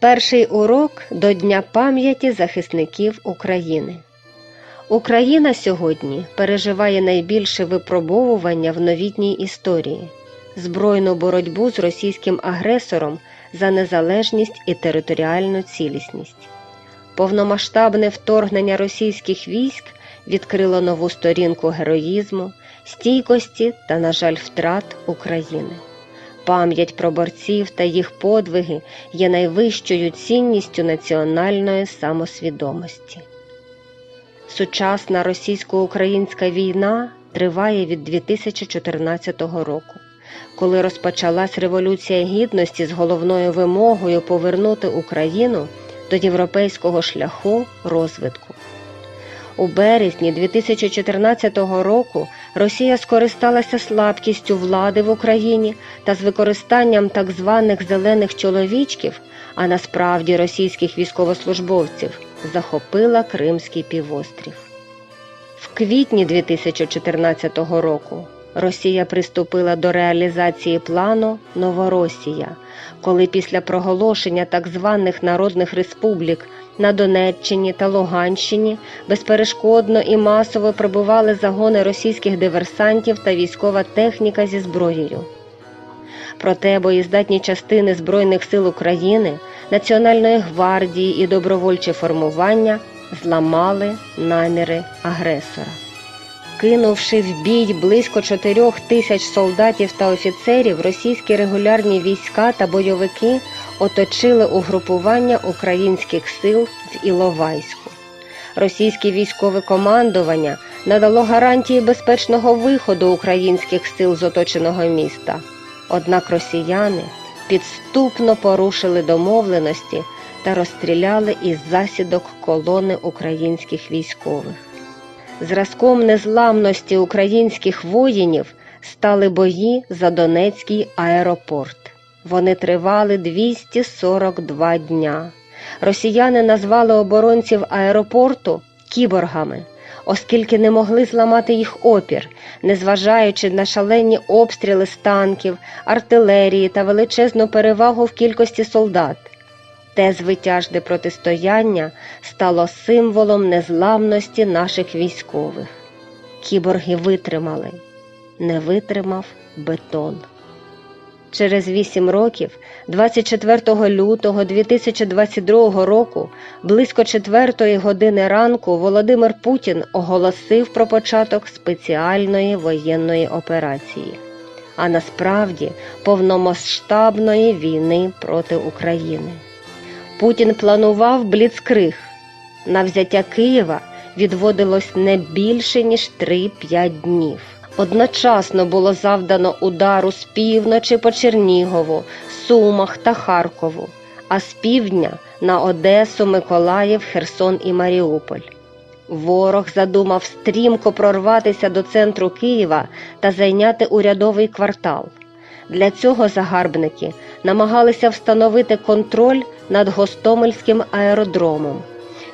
Перший урок до Дня пам'яті захисників України. Україна сьогодні переживає найбільше випробовування в новітній історії збройну боротьбу з російським агресором за незалежність і територіальну цілісність. Повномасштабне вторгнення російських військ відкрило нову сторінку героїзму, стійкості та, на жаль, втрат України. Пам'ять про борців та їх подвиги є найвищою цінністю національної самосвідомості. Сучасна російсько-українська війна триває від 2014 року, коли розпочалась Революція Гідності з головною вимогою повернути Україну до європейського шляху розвитку. У березні 2014 року Росія скористалася слабкістю влади в Україні та з використанням так званих зелених чоловічків, а насправді російських військовослужбовців, захопила Кримський півострів. В квітні 2014 року Росія приступила до реалізації плану Новоросія, коли після проголошення так званих народних республік на Донеччині та Луганщині безперешкодно і масово прибували загони російських диверсантів та військова техніка зі зброєю. Проте боєздатні частини Збройних сил України, Національної гвардії і добровольчі формування зламали наміри агресора. Кинувши в бій близько чотирьох тисяч солдатів та офіцерів, російські регулярні війська та бойовики оточили угрупування українських сил в Іловайську. Російське військове командування надало гарантії безпечного виходу українських сил з оточеного міста. Однак росіяни підступно порушили домовленості та розстріляли із засідок колони українських військових. Зразком незламності українських воїнів стали бої за Донецький аеропорт. Вони тривали 242 дня. Росіяни назвали оборонців аеропорту кіборгами, оскільки не могли зламати їх опір, незважаючи на шалені обстріли з танків, артилерії та величезну перевагу в кількості солдат. Те звитяжне протистояння стало символом незламності наших військових. Кіборги витримали, не витримав бетон. Через вісім років, 24 лютого 2022 року, близько 4 години ранку, Володимир Путін оголосив про початок спеціальної воєнної операції, а насправді повномасштабної війни проти України. Путін планував бліцкриг. На взяття Києва відводилось не більше ніж 3-5 днів. Одночасно було завдано удару з півночі по Чернігову, Сумах та Харкову, а з півдня на Одесу, Миколаїв, Херсон і Маріуполь. Ворог задумав стрімко прорватися до центру Києва та зайняти урядовий квартал. Для цього загарбники намагалися встановити контроль над Гостомельським аеродромом,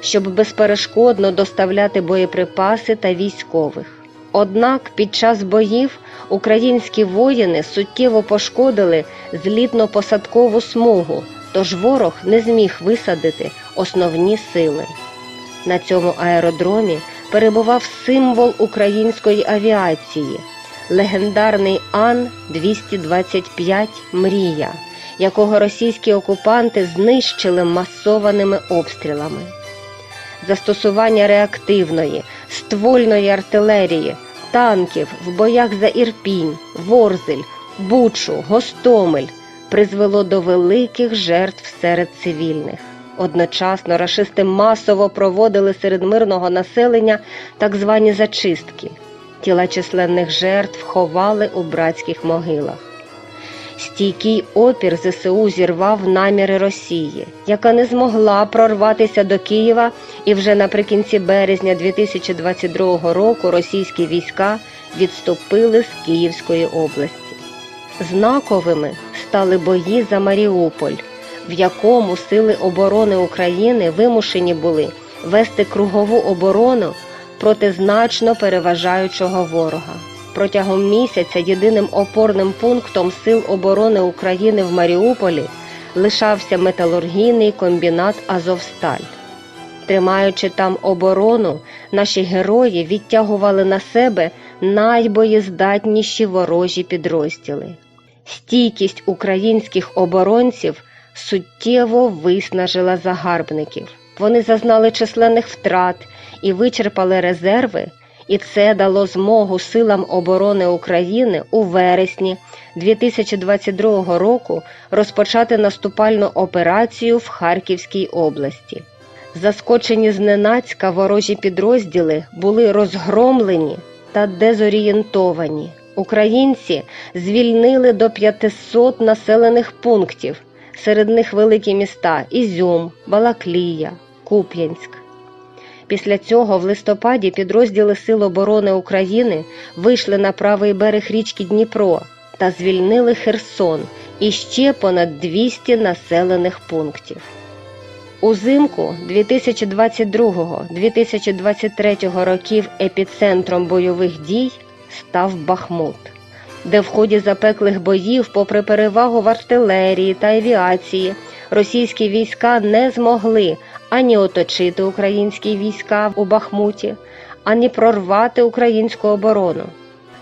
щоб безперешкодно доставляти боєприпаси та військових. Однак під час боїв українські воїни суттєво пошкодили злітно-посадкову смугу, тож ворог не зміг висадити основні сили. На цьому аеродромі перебував символ української авіації легендарний Ан-225 Мрія, якого російські окупанти знищили масованими обстрілами. Застосування реактивної, ствольної артилерії, танків в боях за Ірпінь, Ворзель, Бучу, Гостомель призвело до великих жертв серед цивільних. Одночасно рашисти масово проводили серед мирного населення так звані зачистки. Тіла численних жертв ховали у братських могилах. Стійкий опір ЗСУ зірвав наміри Росії, яка не змогла прорватися до Києва, і вже наприкінці березня 2022 року російські війська відступили з Київської області. Знаковими стали бої за Маріуполь, в якому сили оборони України вимушені були вести кругову оборону проти значно переважаючого ворога. Протягом місяця єдиним опорним пунктом Сил оборони України в Маріуполі лишався металургійний комбінат Азовсталь. Тримаючи там оборону, наші герої відтягували на себе найбоєздатніші ворожі підрозділи. Стійкість українських оборонців суттєво виснажила загарбників. Вони зазнали численних втрат і вичерпали резерви, і це дало змогу силам оборони України у вересні 2022 року розпочати наступальну операцію в Харківській області. Заскочені зненацька ворожі підрозділи були розгромлені та дезорієнтовані. Українці звільнили до 500 населених пунктів, серед них великі міста Ізюм, Балаклія, Куп'янськ. Після цього в листопаді підрозділи Сил оборони України вийшли на правий берег річки Дніпро та звільнили Херсон і ще понад 200 населених пунктів. Узимку 2022-2023 років епіцентром бойових дій став Бахмут, де в ході запеклих боїв, попри перевагу в артилерії та авіації, російські війська не змогли ані оточити українські війська у Бахмуті, ані прорвати українську оборону.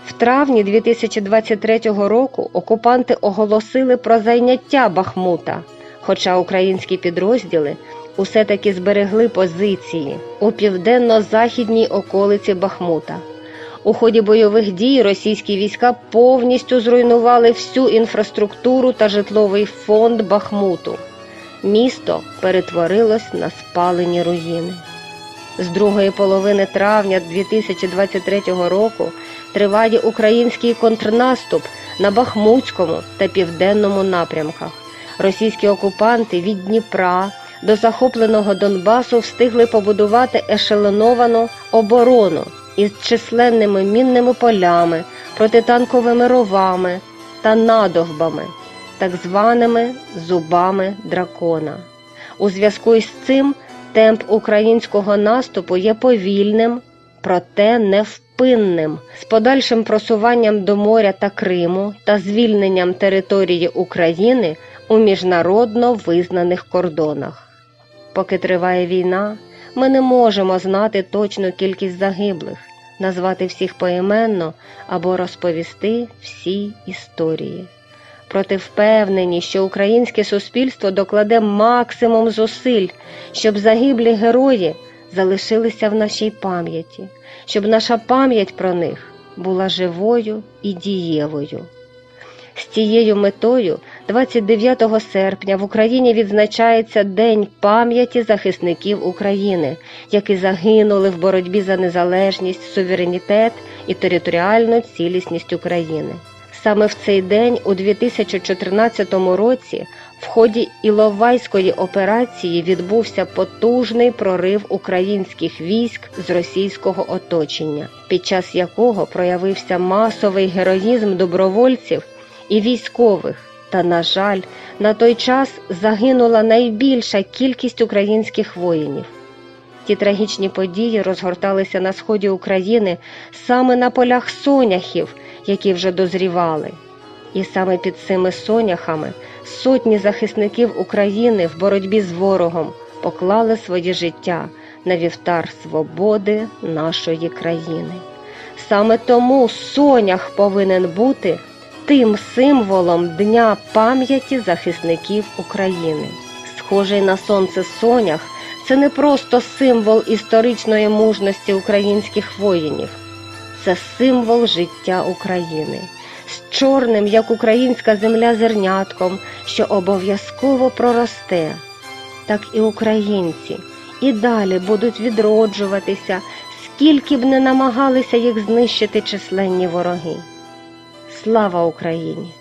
В травні 2023 року окупанти оголосили про зайняття Бахмута, хоча українські підрозділи усе таки зберегли позиції у південно-західній околиці Бахмута. У ході бойових дій російські війська повністю зруйнували всю інфраструктуру та житловий фонд Бахмуту. Місто перетворилось на спалені руїни. З другої половини травня 2023 року триває український контрнаступ на Бахмутському та південному напрямках. Російські окупанти від Дніпра до захопленого Донбасу встигли побудувати ешелоновану оборону із численними мінними полями, протитанковими ровами та надовбами, так званими зубами дракона. У зв'язку із цим темп українського наступу є повільним, проте невпинним, з подальшим просуванням до моря та Криму та звільненням території України у міжнародно визнаних кордонах. Поки триває війна, ми не можемо знати точну кількість загиблих, назвати всіх поіменно або розповісти всі історії. Проте впевнені, що українське суспільство докладе максимум зусиль, щоб загиблі герої залишилися в нашій пам'яті, щоб наша пам'ять про них була живою і дієвою. З цією метою 29 серпня в Україні відзначається День пам'яті захисників України, які загинули в боротьбі за незалежність, суверенітет і територіальну цілісність України. Саме в цей день, у 2014 році, в ході Іловайської операції відбувся потужний прорив українських військ з російського оточення, під час якого проявився масовий героїзм добровольців і військових. Та, на жаль, на той час загинула найбільша кількість українських воїнів. Ті трагічні події розгорталися на сході України саме на полях соняхів, які вже дозрівали. І саме під цими соняхами сотні захисників України в боротьбі з ворогом поклали своє життя на вівтар свободи нашої країни. Саме тому сонях повинен бути тим символом Дня пам'яті захисників України. Схожий на сонце сонях це не просто символ історичної мужності українських воїнів, це символ життя України з чорним, як українська земля, зернятком, що обов'язково проросте. Так і українці і далі будуть відроджуватися, скільки б не намагалися їх знищити численні вороги. Слава Україні!